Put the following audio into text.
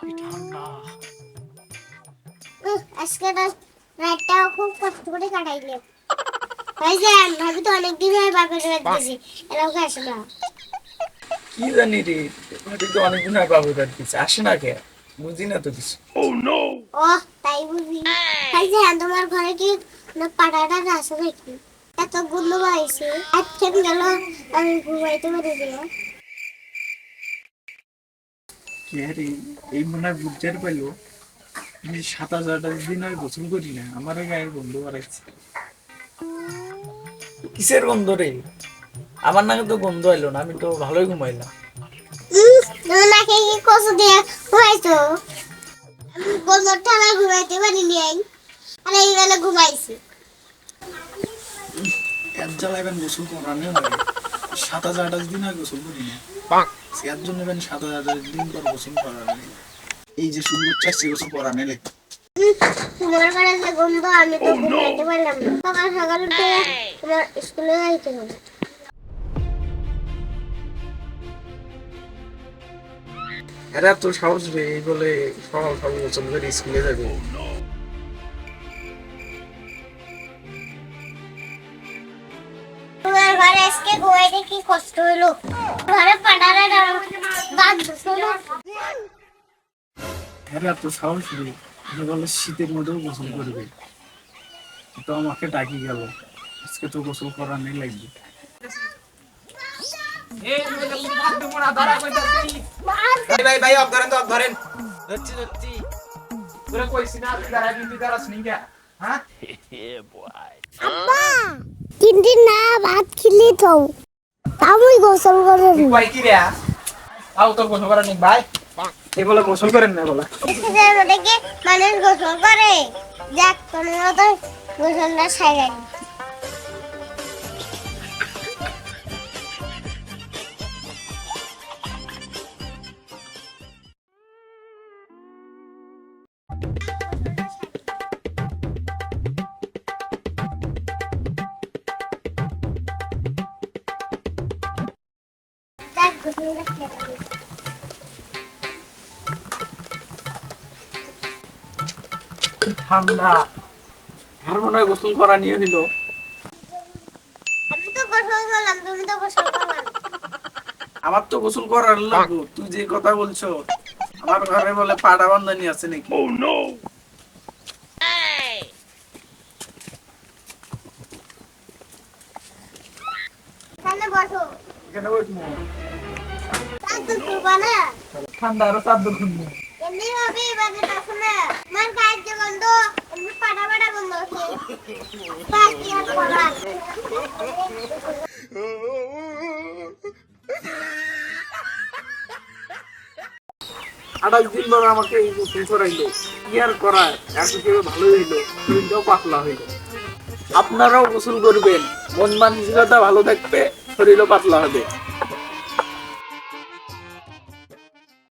কি ঠান্ডা আজকে রাত- খুব কষ্ট করে কাটাইলে। ভাই যে ভাবি তো অনেকদিন হয় বাপের রাত গেছি এরকম আসে না। কি জানি রে ভাবি তো অনেকদিন হয় বাবু রাত দিচ্ছে আসে না কে? বুঝি না তো কিছু। ও তাই বুঝি। ভাই যে তোমার ঘরে কি না পাটাটা আছে নাকি? এত আজকে গেল আমি ঘুমাইতে পারি কে এই মনে হয় বুঝতে পারল আমি সাতাশ আঠাশ দিন হয় গোসল করি না আমার গায়ে গন্ধ বাড়াইছে। কিসের গন্ধ রে? আমার নাকে তো গন্ধ এলো না আমি তো ভালোই ঘুমাইলাম। নাকি কি দিয়ে ঘুমাইছো? আমি গোলমোর ঠালা ঘুমাইতে পারিনি আই আর এই বেলা ঘুমাইছি। এর জ্বালা এবার গোসল করানো হয়। সাতাশ আঠাশ দিন হয় গোসল করি না এর জন্য এবার সাতাশ আঠাশ দিন পর গোসল করানো এই যে সুন্দর চাষি গোসল করানো লেগে উম, তোমার ঘরে যে গন্ধ আমি তো ঘুমাইতে পারলাম না। সকাল সকাল উঠে তোমার স্কুলে যাইতে হবে। এরা তো সাহস রে এই বলে সকাল সকাল গোসল করে স্কুলে যাবে। ঘুমাইতে কি কষ্ট হলো? ঘরে পাটারা বাদ শোনো এরা তো সাহস যে বলে শীতের মধ্যেও গোসল করবে। তো আমাকে ডাকি গেল। আজকে তো গোসল করা নেই লাগবে। ভাই ভাই ভাই অফ ধরেন তো অফ ধরেন। ধরছি ধরছি। তোরা কইছি না তুই দাঁড়াস হ্যাঁ? তিন দিন না ভাত খিলি তো তামুই গোসল করে নি। ভাই কি রে? আও তো গোসল করেন ভাই। এ বলে গোসল করেন না বলা। মধ্যে মানুষ গোসল করে? যাক তোমরা তো গোসলটা সাইরাই যাক গোসলটা ঠান্ডা। আর মনে হয় গোসল করা নিয়ে হইল আমি তো গোসল করলাম তুমি তো গোসল করলাম আমার তো গোসল করার লাগবো তুই যে কথা বলছো। আমার ঘরে বলে পাড়া বান্ধানি আছে নাকি? এখানে বসো। এখানে বসবো। না ঠান্ডা আরও চার দোকান এমনি ভাবে এবারে দেখো আমার গায়ের যে গন্ধ এমনি পাটা পাটা গন্ধ আছে পাটি আর পড়া আঠাশ দিন ধরে আমাকে এই গোসল করাইলো কি আর করার? এত কেউ ভালো হইল শরীরটাও পাতলা হইল। আপনারাও গোসল করবেন মন মানসিকতা ভালো থাকবে শরীরও পাতলা হবে।